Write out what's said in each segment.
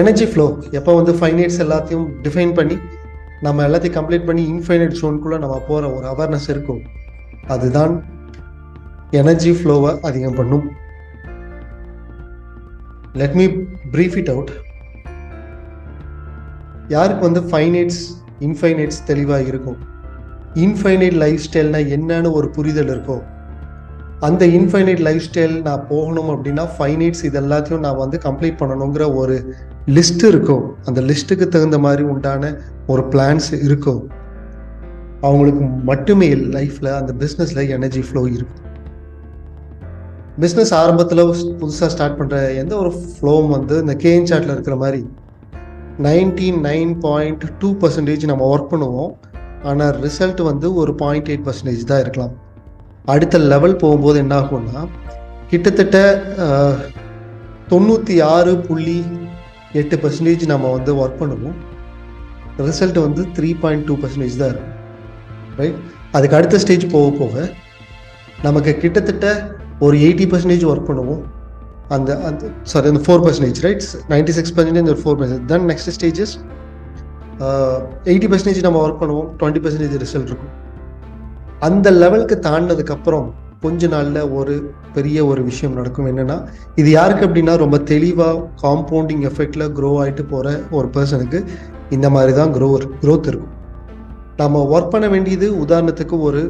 Energy flow எப்போ வந்து ஃபைனைட்ஸ் எல்லாத்தையும் டிஃபைன் பண்ணி நம்ம எல்லாத்தையும் கம்ப்ளீட் பண்ணி இன்ஃபைனைட் ஜோனுக்குள்ளே நம்ம போகிற ஒரு அவேர்னஸ் இருக்கும். அதுதான் எனர்ஜி ஃப்ளோவை அதிகம் பண்ணும். Let me brief it out யாருக்கு வந்து ஃபைனைட்ஸ் இன்ஃபைனைட்ஸ் தெளிவாக இருக்கும்? இன்ஃபைனைட் லைஃப் ஸ்டைல்னால் என்னன்னு ஒரு புரிதல் இருக்கும் அந்த இன்ஃபைனைட் லைஃப் ஸ்டைல் நான் போகணும் அப்படின்னா ஃபைனைட்ஸ் இது எல்லாத்தையும் நான் வந்து கம்ப்ளீட் பண்ணணுங்கிற ஒரு லிஸ்ட் இருக்கும். அந்த லிஸ்ட்டுக்கு தகுந்த மாதிரி உண்டான ஒரு பிளான்ஸ் இருக்கும். அவங்களுக்கு மட்டுமே லைஃப்பில் அந்த பிஸ்னஸில் எனர்ஜி ஃப்ளோ இருக்கும். பிஸ்னஸ் ஆரம்பத்தில் புதுசாக ஸ்டார்ட் பண்ணுற எந்த ஒரு ஃப்ளோவும் வந்து இந்த கேஎன் சாட்டில் இருக்கிற மாதிரி ninety nine point two percentage நம்ம ஒர்க் பண்ணுவோம். ஆனால் ரிசல்ட் வந்து ஒரு பாயிண்ட் எயிட் பர்சன்டேஜ் தான் இருக்கலாம். அடுத்த லெவல் போகும்போது என்ன ஆகும்னா கிட்டத்தட்ட தொண்ணூற்றி ஆறு புள்ளி எட்டு பர்சன்டேஜ் நம்ம வந்து ஒர்க் பண்ணுவோம். ரிசல்ட் வந்து த்ரீ பாயிண்ட் டூ பர்சன்டேஜ் தான் இருக்கும். ரைட் அதுக்கு அடுத்த ஸ்டேஜ் போக போக நமக்கு கிட்டத்தட்ட ஒரு எயிட்டி பர்சன்டேஜ் ஒர்க் பண்ணுவோம். அந்த அந்த சாரி அந்த four percentage right ninety six percentage ஒரு four percentage then next stages eighty percentage நம்ம ஒர்க் பண்ணுவோம். டுவெண்ட்டி பர்சன்டேஜ் ரிசல்ட் இருக்கும். அந்த லெவலுக்கு தாண்டினதுக்கப்புறம் கொஞ்ச நாளில் ஒரு பெரிய ஒரு விஷயம் நடக்கும். என்னன்னா இது யாருக்கு அப்படின்னா ரொம்ப தெளிவாக காம்பவுண்டிங் எஃபெக்டில் க்ரோ ஆகிட்டு போகிற ஒரு பர்சனுக்கு இந்த மாதிரி தான் க்ரோ க்ரோத் இருக்கும். நம்ம ஒர்க் பண்ண வேண்டியது உதாரணத்துக்கு ஒரு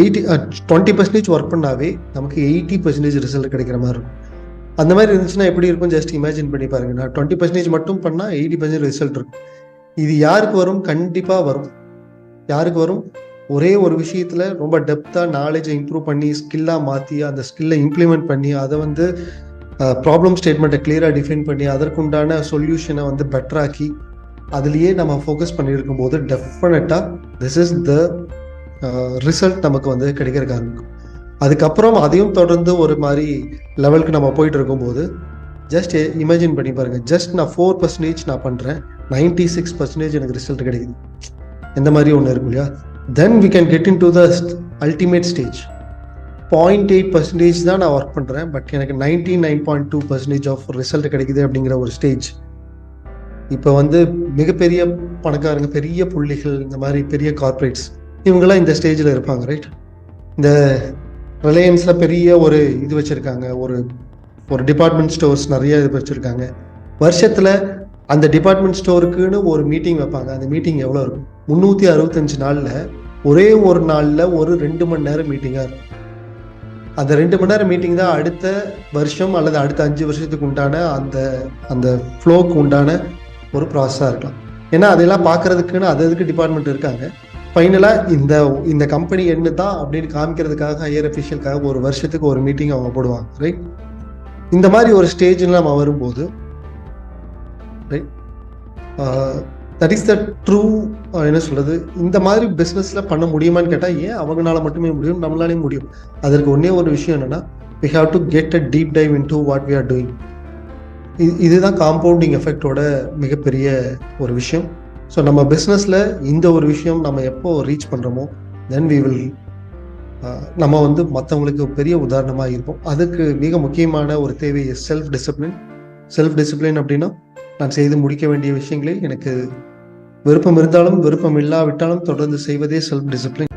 எயிட்டி டுவெண்ட்டி பர்சன்டேஜ் ஒர்க் பண்ணாவே நமக்கு எயிட்டி பர்சன்டேஜ் ரிசல்ட் கிடைக்கிற மாதிரி இருக்கும். அந்த மாதிரி இருந்துச்சுன்னா எப்படி இருக்கும்? ஜஸ்ட் இமேஜின் பண்ணி பாருங்க. நான் டுவெண்ட்டி பர்சன்டேஜ் மட்டும் பண்ணால் எயிட்டி பர்சன்டேஜ் ரிசல்ட் இருக்கும். இது யாருக்கு வரும்? கண்டிப்பாக வரும். யாருக்கு வரும்? ஒரே ஒரு விஷயத்தில் ரொம்ப டெப்த்தாக நாலேஜை இம்ப்ரூவ் பண்ணி ஸ்கில்லாக மாற்றி அந்த ஸ்கில்லை இம்ப்ளிமெண்ட் பண்ணி அதை வந்து ப்ராப்ளம் ஸ்டேட்மெண்ட்டை கிளியராக டிஃபைன் பண்ணி அதற்குண்டான சொல்யூஷனை வந்து பெட்டராக்கி அதுலேயே நம்ம ஃபோக்கஸ் பண்ணியிருக்கும் போது டெஃபினட்டாக திஸ் இஸ் த ரிசல்ட் நமக்கு வந்து கிடைக்கிறக்காங்க அதுக்கப்புறம் அதையும் தொடர்ந்து ஒரு மாதிரி லெவலுக்கு நம்ம போயிட்டு இருக்கும்போது ஜஸ்ட் இமேஜின் பண்ணி பாருங்க. ஜஸ்ட் நான் ஃபோர் பர்சன்டேஜ் நான் பண்ணுறேன் நைன்டி சிக்ஸ் பர்சன்டேஜ் எனக்கு ரிசல்ட் கிடைக்குது. இந்த மாதிரி ஒன்று இருக்கும் இல்லையா? Then we can get into the ultimate stage point eight percentage தான் நான் ஒர்க் பண்ணுறேன் பட் எனக்கு ninety nine point two percentage of result கிடைக்குது அப்படிங்கிற ஒரு ஸ்டேஜ் இப்போ வந்து மிகப்பெரிய பணக்காரங்க பெரிய புள்ளிகள் இந்த மாதிரி பெரிய கார்ப்பரேட்ஸ் இவங்கெல்லாம் இந்த ஸ்டேஜில் இருப்பாங்க ரைட் இந்த ரிலையன்ஸில் பெரிய ஒரு இது வச்சுருக்காங்க. ஒரு ஒரு டிபார்ட்மெண்ட் ஸ்டோர்ஸ் நிறைய இது வச்சுருக்காங்க. வருஷத்தில் அந்த டிபார்ட்மெண்ட் ஸ்டோருக்குன்னு ஒரு மீட்டிங் வைப்பாங்க. அந்த மீட்டிங் எவ்வளோ இருக்கும்? முந்நூற்றி அறுபத்தஞ்சு நாளில் ஒரே ஒரு நாளில் ஒரு ரெண்டு மணி நேரம் மீட்டிங்காக இருக்கும். அந்த ரெண்டு மணி நேரம் மீட்டிங் தான் அடுத்த வருஷம் அல்லது அடுத்த அஞ்சு வருஷத்துக்கு உண்டான அந்த அந்த ஃப்ளோக்கு உண்டான ஒரு ப்ராசஸாக இருக்கலாம். ஏன்னா அதெல்லாம் பார்க்கறதுக்குன்னு அது அதுக்கு டிபார்ட்மெண்ட் இருக்காங்க. ஃபைனலாக இந்த இந்த கம்பெனி என்ன தான் அப்படின்னு காமிக்கிறதுக்காக ஹையர் அஃபிஷியலுக்காக ஒரு வருஷத்துக்கு ஒரு மீட்டிங் அவங்க போடுவாங்க ரைட் இந்த மாதிரி ஒரு ஸ்டேஜில் நம்ம வரும்போது தட் இஸ் த ட்ரூ என்ன சொல்கிறது இந்த மாதிரி பிஸ்னஸில் பண்ண முடியுமான்னு கேட்டால் ஏன் அவங்களால மட்டுமே முடியும் நம்மளாலேயும் முடியும்? அதற்கு ஒன்றே ஒரு விஷயம் என்னென்னா we have to get a deep dive into what we are doing இதுதான் காம்பவுண்டிங் எஃபெக்டோட மிகப்பெரிய ஒரு விஷயம். ஸோ நம்ம பிஸ்னஸில் இந்த ஒரு விஷயம் நம்ம எப்போ ரீச் பண்ணுறோமோ தென் வி வில் நம்ம வந்து மற்றவங்களுக்கு பெரிய உதாரணமாக இருப்போம். அதுக்கு மிக முக்கியமான ஒரு தேவை செல்ஃப் டிசிப்ளின் செல்ஃப் டிசிப்ளின் அப்படின்னா நான் செய்து முடிக்க வேண்டிய விஷயங்களில் எனக்கு விருப்பம் இருந்தாலும் விருப்பம் இல்லாவிட்டாலும் தொடர்ந்து செய்வதே செல்ஃப் டிசிப்ளின்